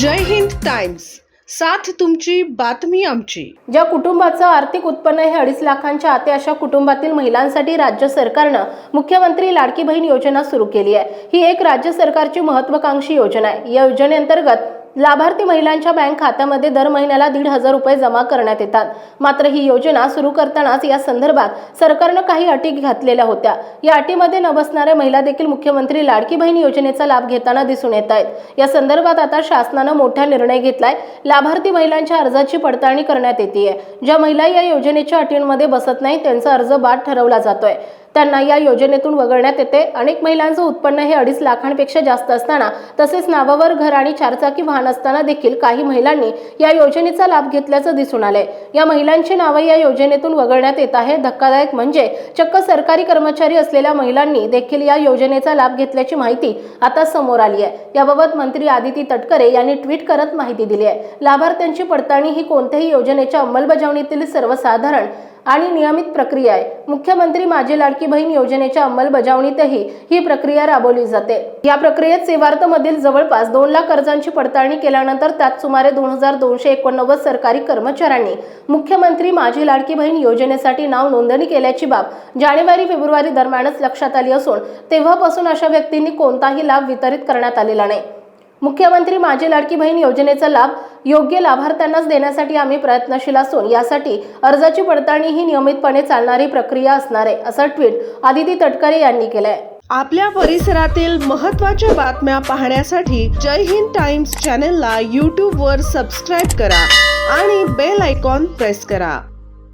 जय Hind times. साथ तुमची बातमी आमची. ज्या कुटुंबाचं आर्थिक उत्पन्न हे अडीच लाखांच्या आते अशा कुटुंबातील महिलांसाठी राज्य सरकारनं मुख्यमंत्री लाडकी बहीण योजना सुरू केली आहे. ही एक राज्य सरकारची महत्वाकांक्षी योजना आहे. या योजनेअंतर्गत लाभार्थी महिलांच्या बँक खात्यामध्ये दर महिन्याला दीड हजार रुपये जमा करण्यात येतात. मात्र ही योजना सुरू करतानाच या संदर्भात सरकारनं काही अटी घातलेल्या होत्या. या अटीमध्ये न बसणाऱ्या महिला देखील मुख्यमंत्री लाडकी बहीण योजनेचा लाभ घेताना दिसून येत आहेत. या संदर्भात आता शासनानं मोठा निर्णय घेतलाय. लाभार्थी महिलांच्या अर्जाची पडताळणी करण्यात येते ज्या महिला या योजनेच्या अटींमध्ये बसत नाही त्यांचा अर्ज बाद ठरवला जातोय. त्यांना या योजनेतून वगळण्यात येते. अनेक महिलांचं उत्पन्न हे अडीच लाखांपेक्षा जास्त असताना तसेच नावावर घर आणि चारचाकी वाहन असताना देखील काही महिलांनी या योजनेचा लाभ घेतल्याचं दिसून आले या महिलांची नावं या योजनेतून वगळण्यात येत आहे. धक्कादायक म्हणजे चक्क सरकारी कर्मचारी असलेल्या महिलांनी देखील या योजनेचा लाभ घेतल्याची माहिती आता समोर आली आहे याबाबत मंत्री आदिती तटकरे यांनी ट्विट करत माहिती दिली आहे लाभार्थ्यांची पडताळणी ही कोणत्याही योजनेच्या अंमलबजावणीतील सर्वसाधारण आणि नियमित प्रक्रिया आहे. मुख्यमंत्री माझी लाडकी बहीण योजनेच्या अंमलबजावणीतही ही प्रक्रिया राबवली जाते. या प्रक्रियेत सेवार्थमधील जवळपास दोन लाख अर्जांची पडताळणी केल्यानंतर त्यात सुमारे दोन हजार दोनशे एकोणनव्वद सरकारी कर्मचाऱ्यांनी मुख्यमंत्री माझी लाडकी बहीण योजनेसाठी नाव नोंदणी केल्याची बाब जानेवारी फेब्रुवारी दरम्यानच लक्षात आली असून तेव्हापासून अशा व्यक्तींनी कोणताही लाभ वितरित करण्यात आलेला नाही. मुख्यमंत्री माझी लाडकी बहीण योजनेचा लाभ योग्य लाभार्थ्यांनाच देण्यासाठी आम्ही प्रयत्नशील असून यासाठी अर्जाची पडताळणी ही नियमितपणे चालणारी प्रक्रिया असणार आहे असं ट्विट आदिती तटकरे यांनी केलंय. आपल्या परिसरातील महत्त्वाच्या बातम्या पाहण्यासाठी जय हिंद टाइम्स चॅनलला यूट्यूबवर सबस्क्राईब करा आणि बेल आयकॉन प्रेस करा.